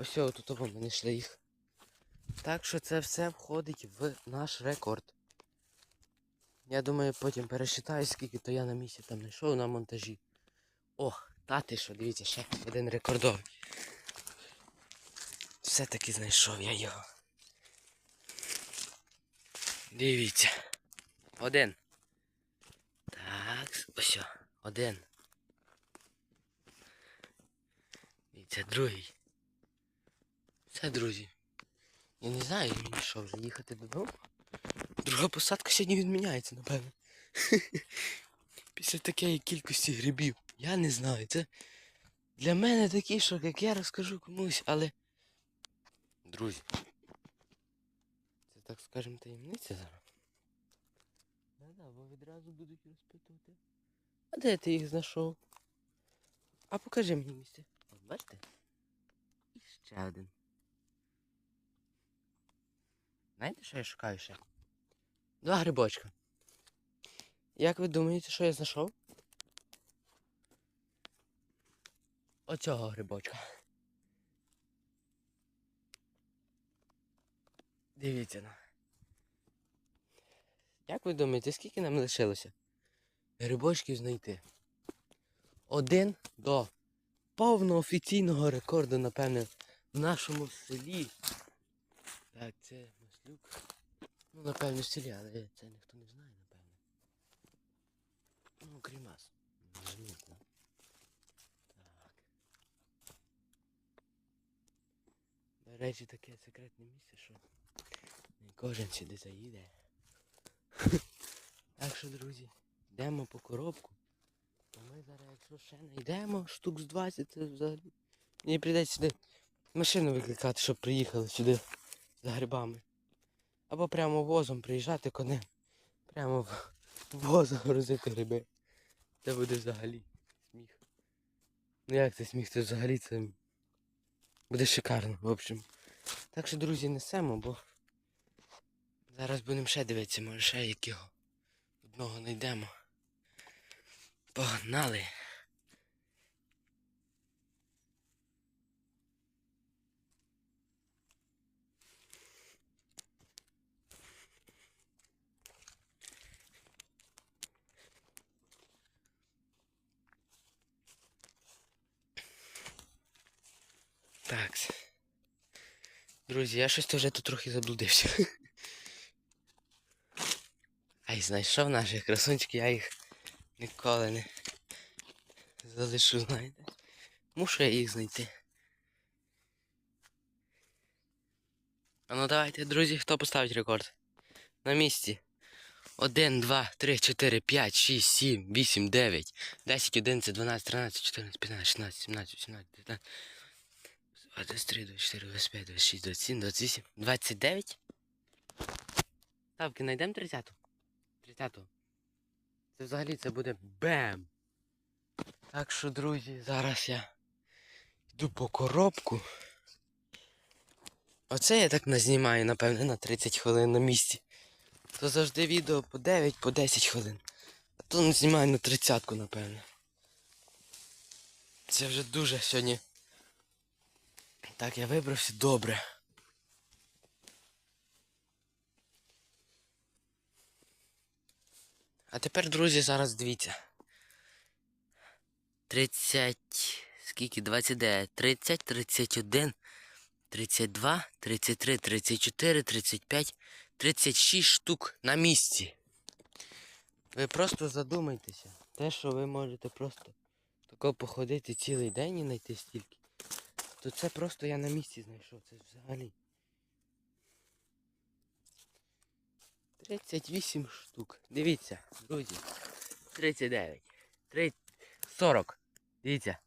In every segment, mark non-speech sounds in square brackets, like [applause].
Ось тут ми знайшли їх. Так що це все входить в наш рекорд. Я думаю, потім пересчитаю, скільки то я на місці там знайшов на монтажі. Ох, та ти що, дивіться, ще один рекордор. Все-таки знайшов я його. Дивіться. Один. Так, ось. Один. Дивіться, другий. Все, друзі. Я не знаю, мені що вже їхати додому. Друга посадка сьогодні відміняється, напевно. [laughs] Після такої кількості грибів. Я не знаю. Це для мене такий шок, як я розкажу комусь, але. Друзі. Це так скажемо таємниця зараз. Да-да, бо відразу будуть розпитувати. А де ти їх знайшов? А покажи мені місце. Бачите? І ще один. Знаєте, що я шукаю ще? Два грибочка. Як ви думаєте, що я знайшов? Оцього грибочка. Дивіться на. Як ви думаєте, скільки нам лишилося? Грибочків знайти? Один до повного офіційного рекорду, напевне, в нашому селі. Так, це маслюк. Ну, напевно, в але це ніхто не знає, напевно. Ну, крім нас. Ну. Так. До речі, таке секретне місце, що не кожен сюди заїде. [laughs] Так що, друзі, йдемо по коробку. А ми зараз, якщо ще знайдемо штук з 20, це взагалі. Мені прийдеться сюди машину викликати, щоб приїхали сюди за грибами. Або прямо возом приїжджати конем. Прямо в в грузити гриби. Це буде взагалі сміх. Ну як це сміх? Це взагалі це буде шикарно, в общем. Так що, друзі, несемо, бо зараз будемо ще дивитися, може ще якого одного знайдемо. Погнали! Так. Друзі, я щось вже тут трохи заблудився. [laughs] Ай, знайшов наших красунчиків, я їх ніколи не залишу, знаєте. Мушу я їх знайти. А ну давайте, друзі, хто поставить рекорд? На місці. 1, 2, 3, 4, 5, 6, 7, 8, 9, 10, 11, 12, 13, 14, 15, 16, 17, 18, 19, 23, 24, 25, 26, 27, 28, 29. Ставки, знайдемо 30-ту? 30-ту. Це взагалі це буде бем. Так що, друзі, зараз я йду по коробку. Оце я так назнімаю, напевне, на 30 хвилин на місці. То завжди відео по 9, по 10 хвилин. А то знімаю на 30-ку, напевне. Це вже дуже сьогодні. Так, я вибрався добре. А тепер, друзі, зараз дивіться. 30. Скільки? 29, 30, 31, 32, 33, 34, 35, 36 штук на місці. Ви просто задумайтеся. Те, що ви можете просто тако походити цілий день і знайти стільки. То це просто я на місці знайшов. Це взагалі. 38 штук. Дивіться, друзі. 39. 30, 40. Дивіться.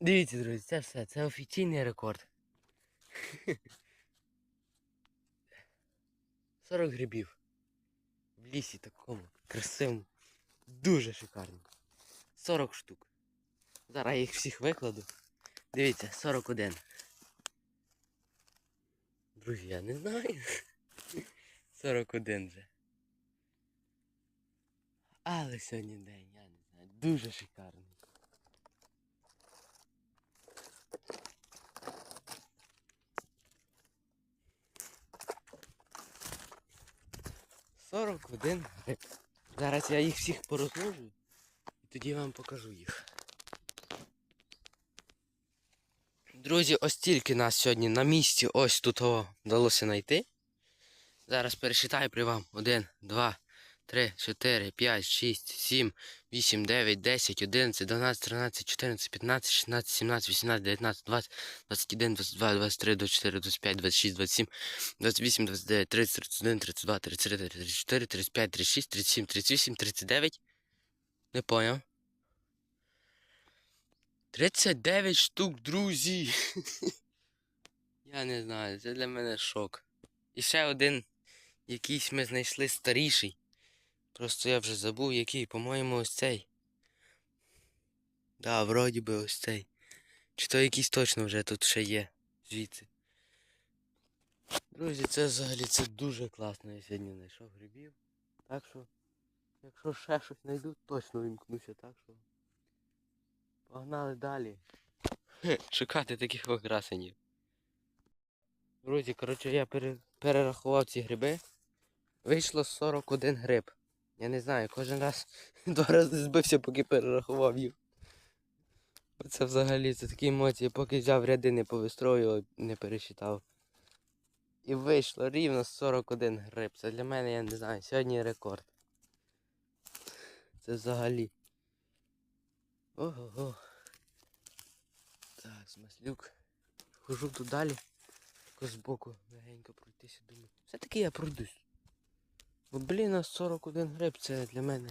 Дивіться, друзі, це все. Це офіційний рекорд. [laughs] 40 грибів. В лісі такому красивому. Дуже шикарно. 40 штук. Зараз я їх всіх викладу. Дивіться, 41. Друзі, я не знаю. [laughs] 41 вже. Але сьогодні день, я не знаю. Дуже шикарний. Сорок один. Зараз я їх всіх порозложу і тоді вам покажу їх. Друзі, ось тільки нас сьогодні на місці ось тут о, вдалося знайти. Зараз пересчитаю при вам. 1, 2, 3, 4, 5, 6, 7, 8, 9, 10, 11, 12, 13, 14, 15, 16, 17, 18, 19, 20, 21, 22, 23, 24, 25, 26, 27, 28, 29, 30, 31, 32, 33, 34, 35, 36, 37, 38, 39. Не поняв. 39 штук, друзі. [laughs] Я не знаю, це для мене шок. І ще один якийсь ми знайшли старіший. Просто я вже забув, який, по-моєму, ось цей. Да, вроді би ось цей. Чи то якийсь точно вже тут ще є. Звідси. Друзі, це взагалі це дуже класно. Я сьогодні знайшов грибів. Так що, якщо ще щось знайду, точно вімкнуся, так що. Погнали далі. Шукати таких окрасенів. Друзі, коротше, я пере- перерахував ці гриби. Вийшло 41 гриб. Я не знаю, кожен раз [laughs] два рази збився, поки перерахував їх. Це взагалі це такі емоції, поки взяв ряди, не повистроював, не пересчитав. І вийшло рівно 41 гриб. Це для мене, я не знаю, сьогодні рекорд. Це взагалі. Ого-го. Так, смаслюк. Хожу тут далі. Якось збоку легенько пройтися, думаю. Все-таки я пройдусь. Бо, блін, а 41 гриб це для мене.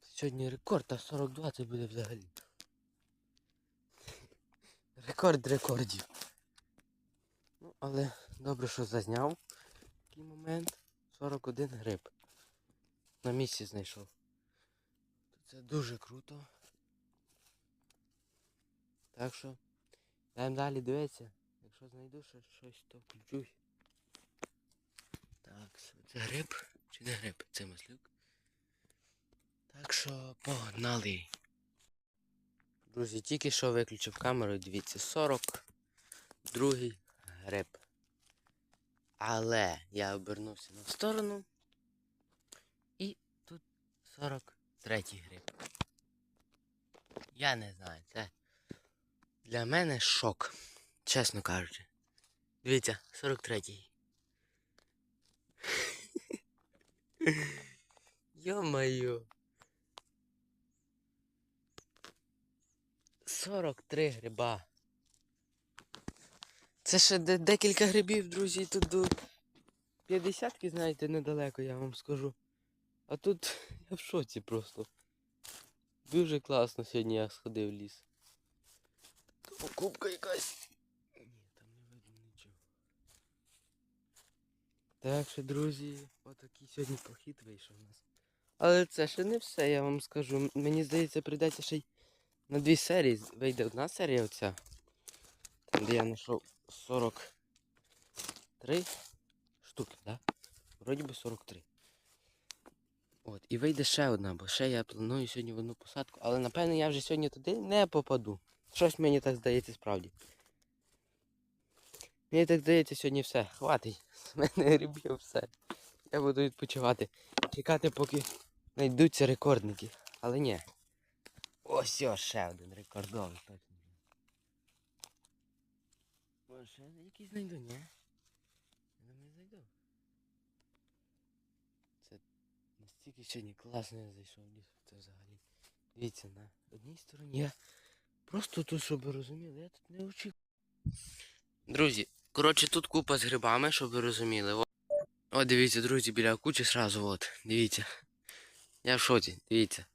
Сьогодні рекорд, а 42 це буде взагалі. [laughs] Рекорд рекордів. Ну, але добре, що зазняв такий момент. 41 гриб. На місці знайшов. Це дуже круто. Так що, даємо далі дивитися. Якщо знайду ще щось, то включусь. Так, це гриб чи не гриб? Це маслюк. Так що погнали. Друзі, тільки що виключив камеру, дивіться, 40 другий гриб. Але я обернувся на сторону. І тут 43 гриб. Я не знаю, це для мене шок. Чесно кажучи. Дивіться, 43-й. [laughs] Йо-моє. 43 гриба. Це ще де- декілька грибів, друзі, тут до 50 знаєте, недалеко, я вам скажу. А тут я в шоці просто. Дуже класно сьогодні я сходив в ліс. Покупка якась. Ні, там не видно нічого. Так що, друзі, отакий сьогодні похід вийшов у нас. Але це ще не все, я вам скажу. Мені здається, прийдеться ще й на дві серії. Вийде одна серія оця. Там, де я знайшов 43 штуки, так? Да? Вроді би 43. От, і вийде ще одна, бо ще я планую сьогодні в одну посадку, але напевно я вже сьогодні туди не попаду. Щось мені так здається справді. Мені так здається сьогодні все. Хватить. З мене [laughs] грибів все. Я буду відпочивати. Чекати, поки знайдуться рекордники. Але ні. Ось ось ще один рекордовий точно. Може, ще якийсь знайду, ні? Я думаю, знайду. Це настільки сьогодні класно я зайшов ліс. Це взагалі. Дивіться, на одній стороні я просто тут, щоб ви розуміли, я тут не очікував. Друзі, коротше, тут купа з грибами, щоб ви розуміли. О, дивіться, друзі, біля кучі сразу, от, дивіться. Я в шоці, дивіться.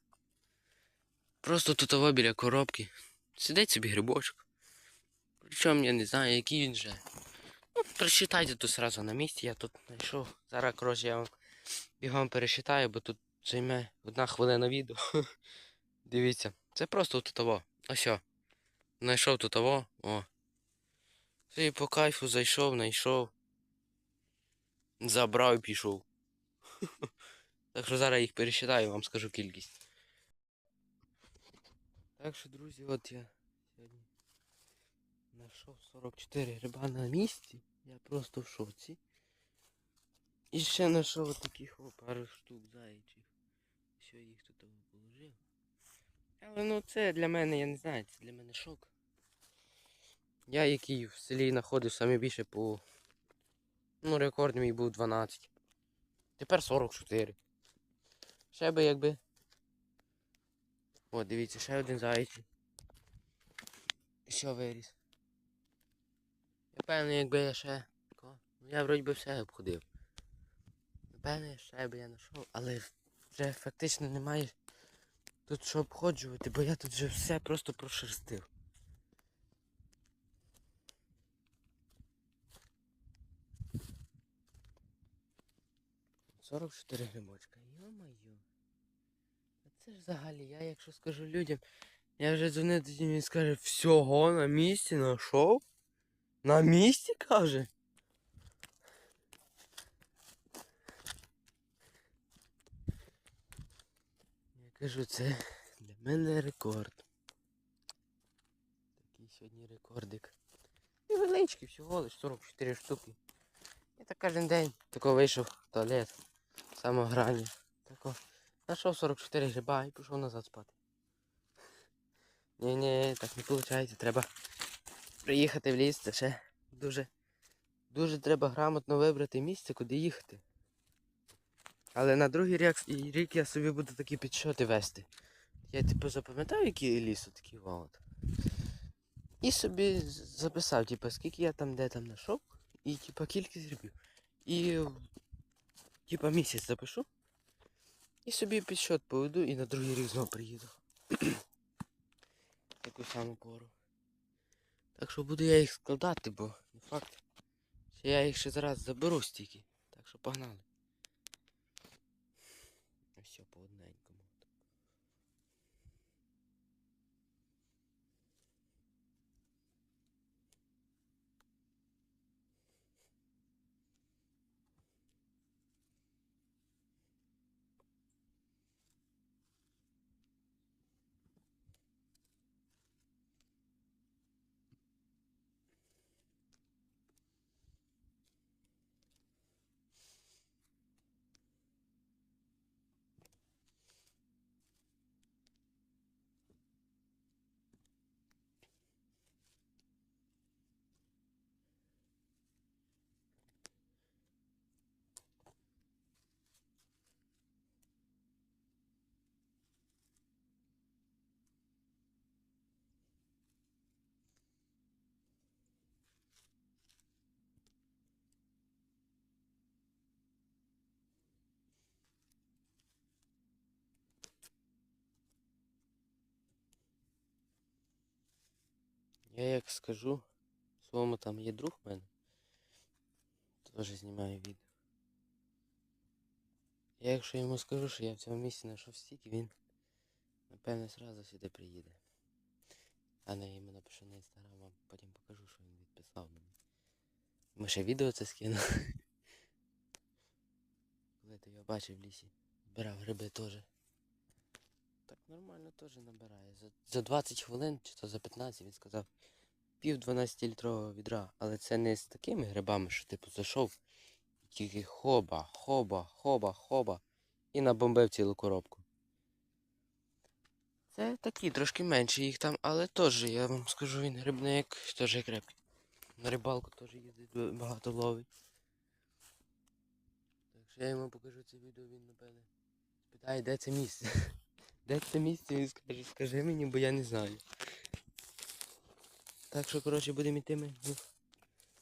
Просто тут ово біля коробки. Сидить собі грибочок. Причому я не знаю, який він же. Ну, прочитайте тут сразу на місці, я тут знайшов. Зараз, коротше, я вам бігом пересчитаю, бо тут займе одна хвилина відео. [laughs] Дивіться, це просто тут того. Ось. о. Знайшов тут того. О. І по кайфу зайшов, знайшов. Забрав і пішов. [laughs] Так що зараз їх пересчитаю, вам скажу кількість. Так що, друзі, от я сьогодні знайшов 44 гриба на місці. Я просто в шоці. І ще знайшов таких о, пару штук зайчих. Що їх. Але ну це для мене, я не знаю, це для мене шок. Я, який в селі знаходив саме більше по. Ну, рекорд мій був 12. Тепер 44. Ще би якби. О, дивіться, ще один зайчик. Що виріс. Я певний, якби я ще. Ну я вроді би все обходив. Напевне, ще би я знайшов, але вже фактично немає тут що обходжувати, бо я тут вже все просто прошерстив. Сорок чотири грибочка. Йо-моє. А це ж взагалі, я якщо скажу людям, я вже дзвонив тоді, він скаже, всього на місці знайшов? На місці каже? Кажу, це для мене рекорд. Такий сьогодні рекордик. Невеличкий, всього лиш 44 штуки. Я так кожен день тако вийшов в туалет. Самограні. Тако. Знайшов 44 гриба і пішов назад спати. Ні, ні, так не виходить. Треба приїхати в ліс, це ще дуже. Дуже треба грамотно вибрати місце, куди їхати. Але на другий рік, рік я собі буду такі підсчоти вести. Я типу запам'ятав, який ліс такий от. І собі записав, типу, скільки я там де там знайшов, і типу кількість грибів. І типу місяць запишу. І собі підсчот поведу і на другий рік знову приїду. [clears throat] Таку саму пору. Так що буду я їх складати, бо не факт. Що я їх ще зараз заберу стільки. Так що погнали. Все по одненькому. Я як скажу, своєму там є друг в мене. Теж знімаю відео. Я якщо йому скажу, що я в цьому місці знайшов стільки, він напевне зразу сюди приїде. А не йому напишу на інстаграм, а потім покажу, що він відписав мені. Ми ще відео це скину. [laughs] Коли ти його бачив в лісі, збирав гриби теж. Нормально теж набирає. За, за 20 хвилин чи то за 15 він сказав пів 12-літрового відра. Але це не з такими грибами, що типу зайшов. і Тільки хоба, хоба, хоба, хоба. І набомбив цілу коробку. Це такі трошки менші їх там, але теж, я вам скажу, він грибний як теж крепкий. На рибалку теж їздить багато ловить. Так що я йому покажу це відео, він напевне спитає, де це місце. Де це місце, він скаже, скажи мені, бо я не знаю. Так що, коротше, будемо йти ми ну,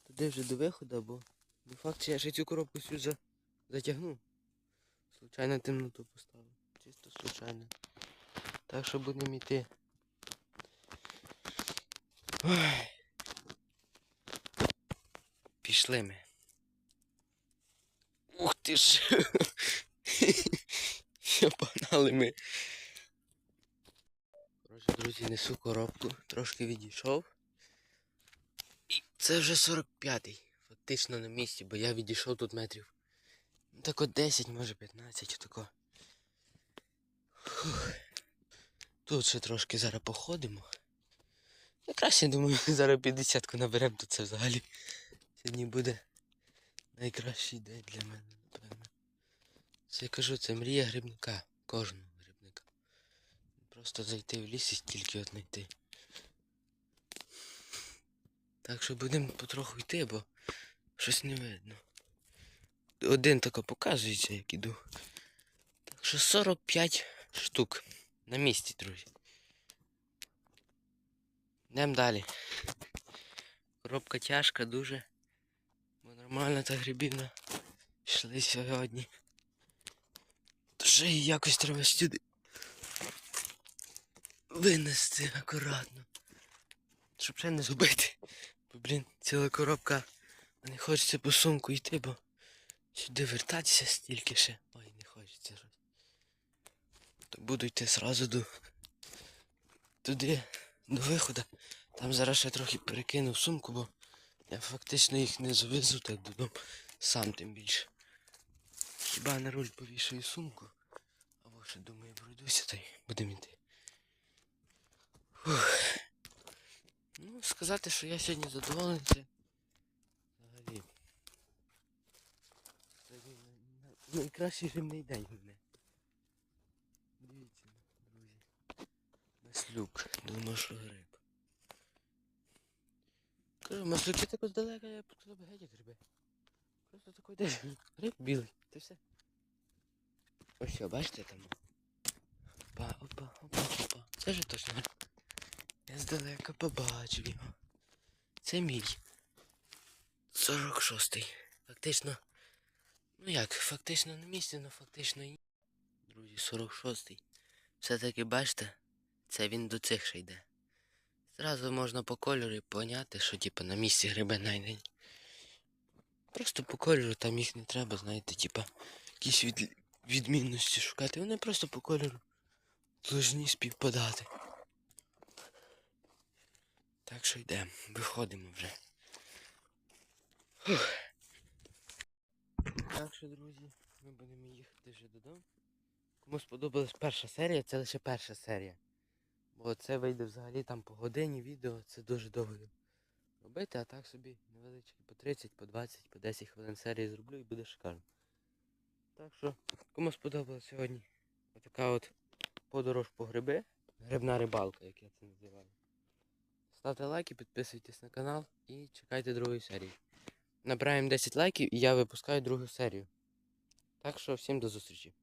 туди вже до виходу, бо не факт, що я ще цю коробку всю за... затягну. Случайно темноту поставив. Чисто случайно. Так що будемо йти. Ой. Пішли ми. Ух ти ж! [laughs] Погнали ми. Друзі, несу коробку, трошки відійшов. І це вже 45-й. Фактично на місці, бо я відійшов тут метрів. Ну так от 10, може 15, тако. Тут ще трошки зараз походимо. Якраз я думаю, [laughs] зараз 50-ку наберемо, то це взагалі сьогодні буде найкращий день для мене, напевно. Це я кажу, це мрія грибника. Кожного. Просто зайти в ліс і тільки от знайти. Так що будемо потроху йти, бо щось не видно. Один тако показується, як іду. Так що 45 штук на місці, друзі. Йдемо далі. Коробка тяжка дуже. Бо нормально та грибівна йшли сьогодні. Тож її якось треба сюди винести акуратно. Щоб ще не згубити. Бо, блін, ціла коробка. А не хочеться по сумку йти, бо сюди вертатися стільки ще. Ой, не хочеться. То буду йти зразу до туди, до виходу. Там зараз ще трохи перекину сумку, бо я фактично їх не завезу так додому. Сам тим більше. Хіба на руль повішаю сумку? Або ще думаю, пройдуся та й будемо йти. Ну, сказати, що я сьогодні задоволений, це взагалі. Найкращий грибний день в мене. Дивіться, друзі. Маслюк, думаю, що гриб. Кажу, маслюки так здалека, я потім геть як гриби. Просто такий десь гриб білий, це все. Ось бачите там? Опа, опа, опа, опа. Це ж точно. Я здалека побачив його. Це мій. 46-й. Фактично. Ну як, фактично на місці, але фактично і. Друзі, 46-й. Все-таки бачите, це він до цих ще йде. Зразу можна по кольору поняти, що типу на місці гриби найдені. Просто по кольору там їх не треба, знаєте, типа якісь від... відмінності шукати. Вони просто по кольору должні співпадати. Так що йдемо, виходимо вже. Фух. Так що, друзі, ми будемо їхати вже додому. Кому сподобалась перша серія, це лише перша серія. Бо це вийде взагалі там по годині відео, це дуже довго робити, а так собі невеличкі по 30, по 20, по 10 хвилин серії зроблю і буде шикарно. Так що, кому сподобалась сьогодні отака от подорож по гриби, грибна рибалка, як я це називаю. Ставте лайки, підписуйтесь на канал і чекайте другої серії. Набираємо 10 лайків і я випускаю другу серію. Так що всім до зустрічі.